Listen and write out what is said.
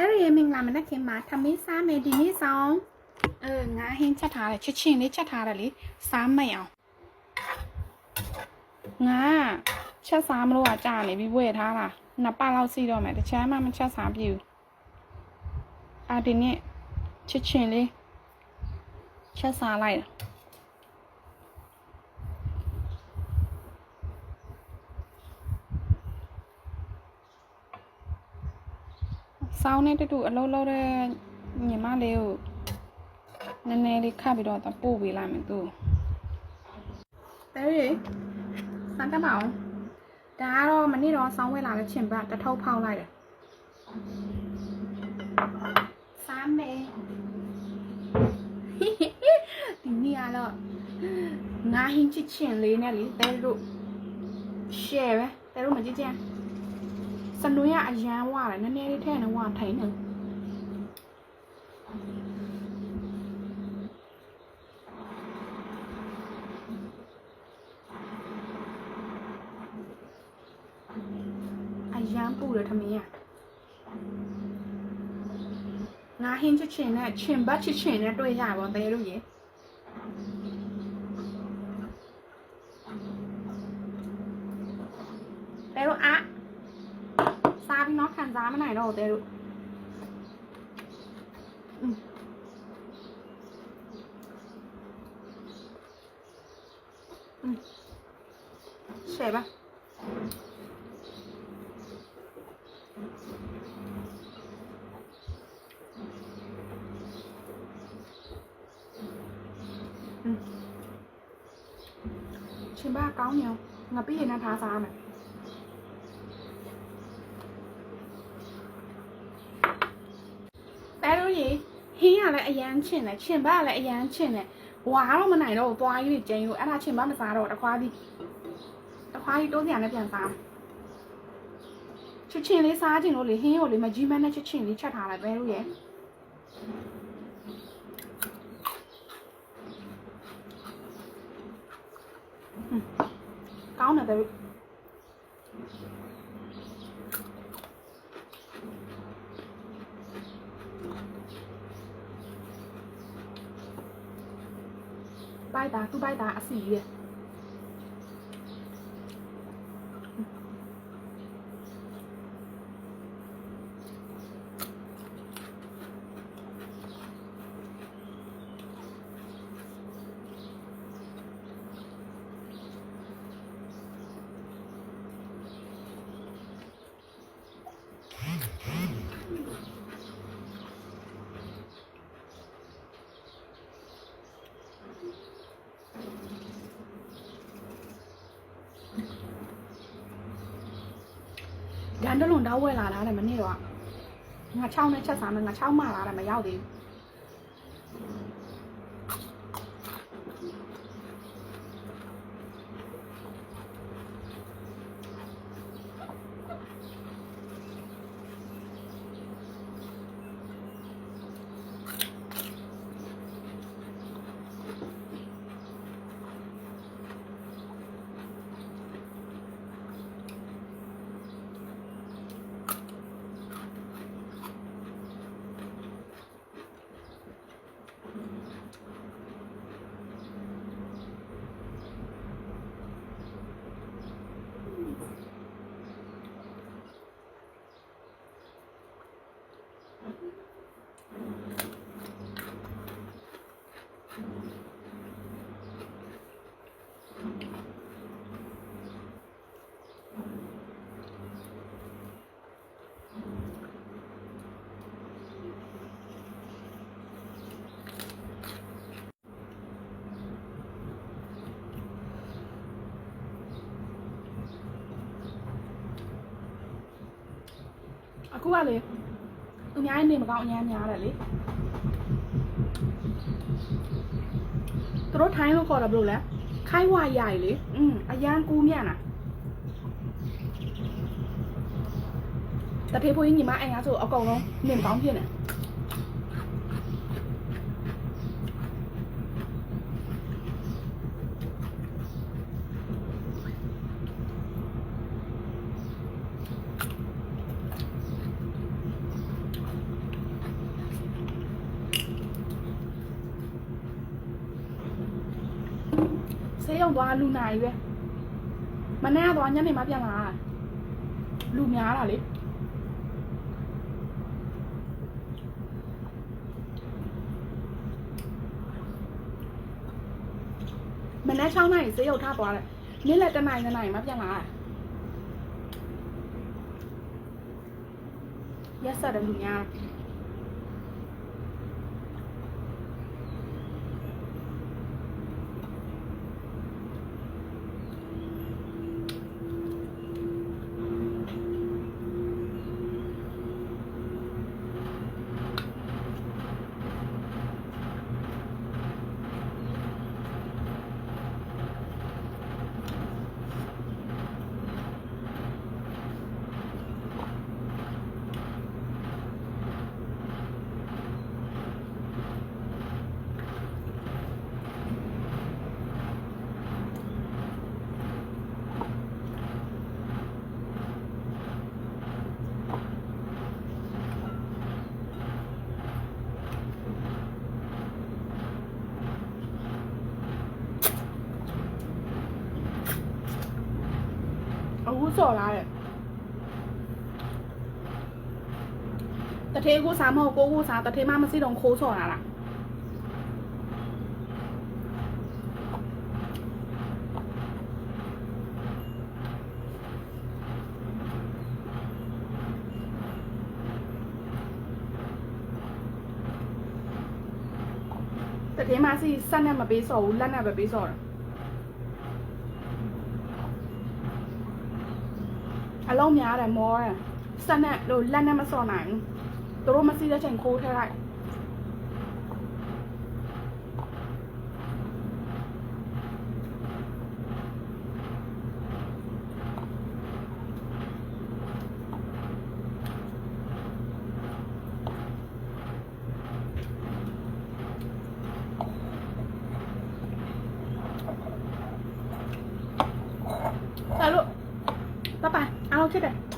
တဲရီမင်္ဂလာမနက်ခင်းမှာထမင်းစားမယ်ဒီနေ့ဆောင်အဲငါဟင်းချက်ထားတယ်ချစ်ချင်းလေးချက်ထားတယ်လေစားမိတ်အောင်ငါချက်စားမလို့ကကြာနေပြီဝယ်ထားတာနှစ်ပတ်လောက်စီတော့မယ်တချမ်းမှမချက်စားပြဘူးအာဒီနေ့ချစ်ချင်းလေးချက်စားလိုက်တာ စောင်းနဲ့တူတူအလုံးလုံးတဲ့ညီမလေးကိုနည်းနည်းလေးခတ်ပြီးတော့တပို့ပေးလိုက်မယ်သူတဲရီစမ်းတတ်ပါအောင်ဒါကတော့မနေ့တော့စောင်းဝဲလာတဲ့ချင်ပတ်တစ်ထုပ်ဖောက်လိုက်တယ်စားမယ်ဒီနေ့ကတော့ငါဟင်းချစ်ချင်လေးနဲ့လေတဲတို့ share ပဲတဲတို့မကြည့်ကြ င်စနွေးကအရန်ဝရတယ်နည်းနည်းလေးထည့်နေဝထိုင်နေအရန်ပူတယ်ထမင်းရငါဟင်းချစ်ချင်နဲ့ချင်ဘတ်ချစ်ချင်နဲ့တွေ့ရပါတဲတို့ရေတဲတို့ Bác nó khán giá cái này đâu tê đụ ừ. ừ. Xẹp à Trên ba cáo nhiều Ngập biết là thả ra này ရှင်ဘာကောင်းညောငါပြည့်ရနေထားစားမယ်တဲတို့ရေဟင်းရလည်းအရန်ချင်တယ်ချင်ဘကလည်းအရန်ချင်တယ်ဝါတော့မနိုင်တော့ဘူးသွားကြီးတွေကျင်းလို့အဲ့ဒါချင်ဘမစားတော့တခွားသည်တခွားကြီးတိုးစရာနဲ့ပြန်စားချစ်ချင်လေးစားချင်လို့လေဟင်းကိုလေမကြီးမန်းနဲ့ချစ်ချင်လေးချက်ထားလိုက်ပဲတို့ရေကောင်းတယ်တို့ ဘိုက်တာသူ့ဘိုက်တာ တလွန်တော့ဝဲလာတာတဲ့မနေ့တော့ငါ6နဲ့ချက်စားမယ်ငါ6မှလာတယ်မရောက်သေးဘူး အခုကလေသူများရဲ့နေမကောင်းအများများတယ်လေသူတို့ထိုင်းလို့ခေါ်တာဘယ်လိုလဲခိုင်းဝါရိုင်လေอืมအရန်ကူးမြန်တာတဖေးဖိုးကြီးညီမအိမ်ကဆိုအကုန်လုံးနေမကောင်းဖြစ်နေ ဆေးရုံသွားလူနာကြီးပဲမနေ့ကသွားညနေမှပြန်လာတာလူများတာလေမနေ့6နာရီဆေးရုံထားသွားတယ်နေ့လယ်တစ်နာရီနှစ်နာရီမှပြန်လာတာရက်ဆက်တယ်လူများ တာအခုစော်လာတဲ့တထေးကိုစားမဟုတ်ကိုကိုစားတထေးမမစီတော့ခိုးစော်လာလားတထေးမစီစက်နဲ့မပေးစော်ဘူးလက်နဲ့ပဲပေးစော်တ အလုံးများတယ်မောတယ်စက်နဲ့လို့လက်နဲ့မစော်နိုင်ဘူးသူတို့မစီးတဲ့ချိန်ခိုးထဲလိုက် တယ်